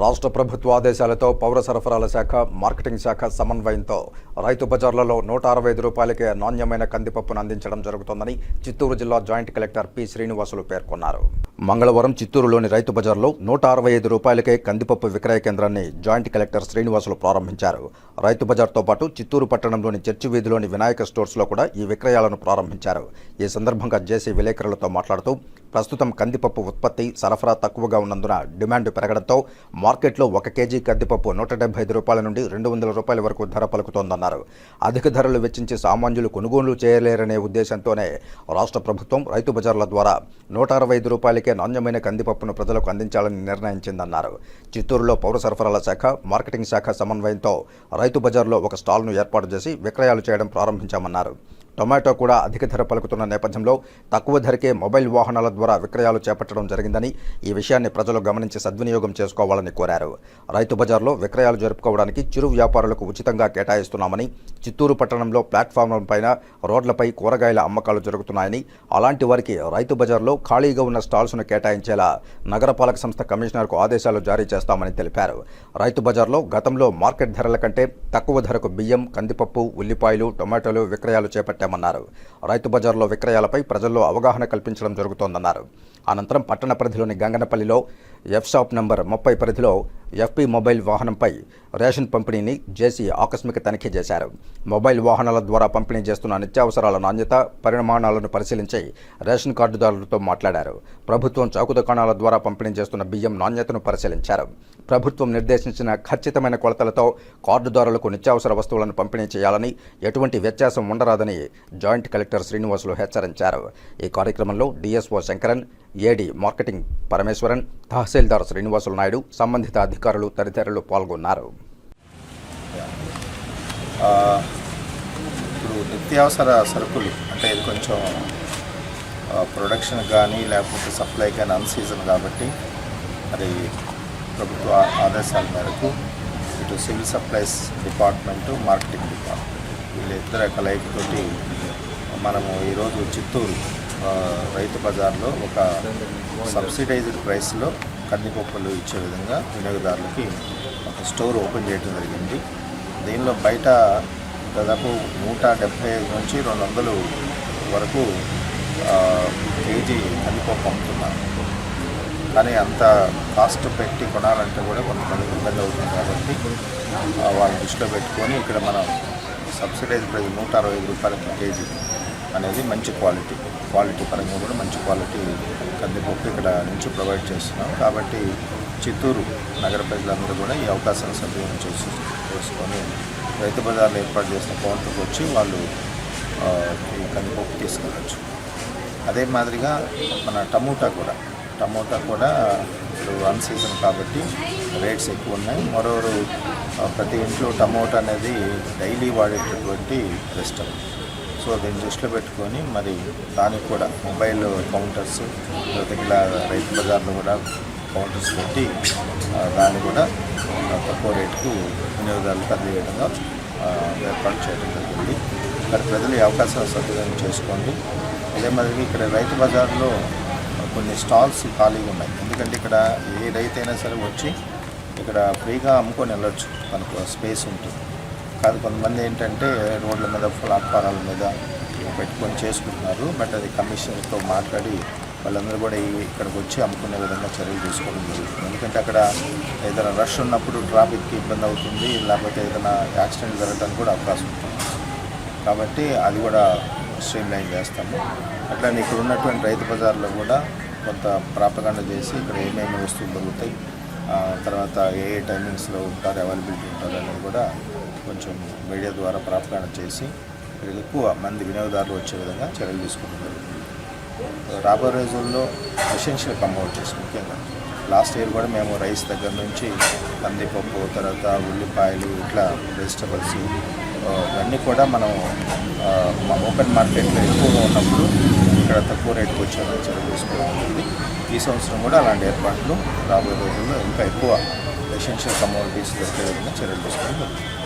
రాష్ట్ర ప్రభుత్వ ఆదేశాలతో పౌర సరఫరాల శాఖ మార్కెటింగ్ శాఖ సమన్వయంతో రైతు బజార్లలో నూట అరవై ఐదు రూపాయలకే నాణ్యమైన కందిపప్పును అందించడం జరుగుతోందని చిత్తూరు జిల్లా జాయింట్ కలెక్టర్ పి. శ్రీనివాసులు పేర్కొన్నారు. మంగళవారం చిత్తూరులోని రైతు బజార్లో నూట అరవై ఐదు రూపాయలకే కందిపప్పు విక్రయ కేంద్రాన్ని జాయింట్ కలెక్టర్ శ్రీనివాసులు ప్రారంభించారు. రైతు బజార్తో పాటు చిత్తూరు పట్టణంలోని చర్చి వీధిలోని వినాయక స్టోర్స్లో కూడా ఈ విక్రయాలను ప్రారంభించారు. ఈ సందర్భంగా జేసీ విలేకరులతో మాట్లాడుతూ ప్రస్తుతం కందిపప్పు ఉత్పత్తి సరఫరా తక్కువగా ఉన్నందున డిమాండ్ పెరగడంతో మార్కెట్లో ఒక కేజీ కందిపప్పు నూట డెబ్బై ఐదు రూపాయల నుండి రెండు వందల రూపాయల వరకు ధర పలుకుతోందన్నారు. అధిక ధరలు వెచ్చించి సామాన్యులు కొనుగోలు చేయలేరనే ఉద్దేశంతోనే రాష్ట్ర ప్రభుత్వం రైతు బజార్ల ద్వారా నూట అరవై ఐదు రూపాయలకే నాణ్యమైన కందిపప్పును ప్రజలకు అందించాలని నిర్ణయించిందన్నారు. చిత్తూరులో పౌర సరఫరాల శాఖ మార్కెటింగ్ శాఖ సమన్వయంతో రైతు బజార్లో ఒక స్టాల్ను ఏర్పాటు చేసి విక్రయాలు చేయడం ప్రారంభించామన్నారు. టొమాటో కూడా అధిక ధర పలుకుతున్న నేపథ్యంలో తక్కువ ధరకే మొబైల్ వాహనాల ద్వారా విక్రయాలు చేపట్టడం జరిగిందని ఈ విషయాన్ని ప్రజలు గమనించి సద్వినియోగం చేసుకోవాలని కోరారు. రైతు బజార్లో విక్రయాలు జరుపుకోవడానికి చిరు వ్యాపారులకు ఉచితంగా కేటాయిస్తున్నామని చిత్తూరు పట్టణంలో ప్లాట్ఫామ్లపైన రోడ్లపై కూరగాయల అమ్మకాలు జరుగుతున్నాయని అలాంటి వారికి రైతు బజార్లో ఖాళీగా ఉన్న స్టాల్స్ను కేటాయించేలా నగరపాలక సంస్థ కమిషనర్కు ఆదేశాలు జారీ చేస్తామని తెలిపారు. రైతు బజార్లో గతంలో మార్కెట్ ధరల కంటే తక్కువ ధరకు బియ్యం కందిపప్పు ఉల్లిపాయలు టొమాటోలు విక్రయాలు చేపట్టామన్నారు రైతు బజార్లో విక్రయాలపై ప్రజల్లో అవగాహన కల్పించడం జరుగుతోందన్నారు. అనంతరం పట్టణ పరిధిలోని గంగనపల్లిలో ఎఫ్ షాప్ నంబర్ ముప్పై పరిధిలో ఎఫ్పి మొబైల్ వాహనంపై రేషన్ పంపిణీని జేసీ ఆకస్మిక తనిఖీ చేశారు. మొబైల్ వాహనాల ద్వారా పంపిణీ చేస్తున్న నిత్యావసరాల నాణ్యత పరిమాణాలను పరిశీలించి రేషన్ కార్డుదారులతో మాట్లాడారు. ప్రభుత్వం చౌక దుకాణాల ద్వారా పంపిణీ చేస్తున్న బియ్యం నాణ్యతను పరిశీలించారు. ప్రభుత్వం నిర్దేశించిన ఖచ్చితమైన కొలతలతో కార్డుదారులకు నిత్యావసర వస్తువులను పంపిణీ చేయాలని ఎటువంటి వ్యత్యాసం ఉండరాదని జాయింట్ కలెక్టర్ శ్రీనివాసులు హెచ్చరించారు. ఈ కార్యక్రమంలో DSO Shankaran AD marketing Parameswaran tahsildar Srinivasulu Naidu సంబంధిత అధికారులు తదితరులు పాల్గొన్నారు. ఇప్పుడు నిత్యావసర సరుకులు అంటే ఇది కొంచెం ప్రొడక్షన్ కానీ లేకపోతే సప్లై కానీ అన్ సీజన్ కాబట్టి మరి ప్రభుత్వ ఆదేశాల మేరకు ఇటు civil supplies department marketing department వీళ్ళిద్దరు కలయికతోటి మనము ఈరోజు చిత్తూరు రైతు బజార్లో ఒక సబ్సిడైజ్డ్ ప్రైస్లో కందిపప్పులు ఇచ్చే విధంగా వినియోగదారులకి ఒక స్టోర్ ఓపెన్ చేయడం జరిగింది. దీనిలో బయట దాదాపు నూట డెబ్భై ఐదు నుంచి రెండు వందలు వరకు కేజీ కందిపప్పు అమ్ముతున్నారు. కానీ అంత కాస్ట్ పెట్టి కొనాలంటే కూడా కొంతమంది ఇబ్బంది అవుతుంది కాబట్టి వాళ్ళ వాళ్ళని దృష్టిలో పెట్టుకొని ఇక్కడ మనం సబ్సిడైజ్ ప్రైస్ నూట అరవై ఐదు రూపాయలకి కేజీ అనేది మంచి క్వాలిటీ. క్వాలిటీ పరంగా కూడా మంచి క్వాలిటీ కందిపప్పు ఇక్కడ నుంచి ప్రొవైడ్ చేస్తున్నాం. కాబట్టి చిత్తూరు నగర ప్రజలందరూ కూడా ఈ అవకాశాన్ని సద్వినియోగం చేసి చేసుకొని రైతు బజార్లో ఏర్పాటు చేసిన కౌంటర్కి వచ్చి వాళ్ళు ఈ కందిపప్పు తీసుకెళ్ళచ్చు. అదే మాదిరిగా మన టమోటా కూడా. టమోటా కూడా ఇప్పుడు వన్ సీజన్ కాబట్టి రేట్స్ ఎక్కువ ఉన్నాయి. మరోరు ప్రతి ఇంట్లో టమోటా అనేది డైలీ వాడేటటువంటి వెజిటబుల్ సో దీన్ని దృష్టిలో పెట్టుకొని మరి దానికి కూడా మొబైల్ కౌంటర్స్ లేకపోతే ఇలా రైతు బజార్లో కూడా కౌంటర్స్ పెట్టి దాన్ని కూడా తక్కువ రేటుకు వినియోగదారులు అందివేయడంగా విధంగా ఏర్పాటు చేయడం జరిగింది. మరి ప్రజలు ఈ అవకాశాలు సద్వినియోగం చేసుకోండి. అదే మాదిరిగా ఇక్కడ రైతు బజార్లో కొన్ని స్టాల్స్ ఖాళీగా ఉన్నాయి. ఎందుకంటే ఇక్కడ ఏ రైతు అయినా సరే వచ్చి ఇక్కడ ఫ్రీగా అమ్ముకొని వెళ్ళొచ్చు. మనకు స్పేస్ ఉంటుంది. కాదు కొంతమంది ఏంటంటే రోడ్ల మీద ప్లాట్ఫారాల మీద పెట్టుకొని చేసుకుంటున్నారు. బట్ అది కమిషన్తో మాట్లాడి వాళ్ళందరూ కూడా ఇక్కడికి వచ్చి అమ్ముకునే విధంగా చర్యలు తీసుకోవడం జరుగుతుంది. ఎందుకంటే అక్కడ ఏదైనా రష్ ఉన్నప్పుడు ట్రాఫిక్కి ఇబ్బంది అవుతుంది లేకపోతే ఏదైనా యాక్సిడెంట్ జరగడానికి కూడా అవకాశం ఉంటుంది. కాబట్టి అది కూడా స్ట్రీమ్ లైన్ చేస్తాము. అట్లానే ఇక్కడ ఉన్నటువంటి రైతు బజార్లో కూడా కొంత ప్రాపగండ చేసి ఇక్కడ ఏమేమి వస్తువులు దొరుకుతాయి తర్వాత ఏ ఏ టైమింగ్స్లో ఉంటారు అవైలబిలిటీ ఉంటారు అనేది కూడా కొంచెం మీడియా ద్వారా ప్రాపగండ చేసి ఎక్కువ మంది వినియోగదారులు వచ్చే విధంగా చర్యలు తీసుకుంటూ రాబోయే రోజుల్లో ఎసెన్షియల్ కమోడిటీస్ ముఖ్యంగా లాస్ట్ ఇయర్ కూడా మేము రైస్ దగ్గర నుంచి కందిపప్పు తర్వాత ఉల్లిపాయలు ఇట్లా వెజిటబుల్స్ ఇవన్నీ కూడా మనం మా ఓపెన్ మార్కెట్లో ఎక్కువగా ఉన్నప్పుడు ఇక్కడ తక్కువ రేటుకు వచ్చేలా చర్యలు తీసుకోవడం ఈ సంవత్సరం కూడా అలాంటి ఏర్పాట్లు రాబోయే రోజుల్లో ఇంకా ఎక్కువ ఎసెన్షియల్ కమోడిటీస్ దొరికే విధంగా చర్యలు తీసుకోవడం జరుగుతుంది.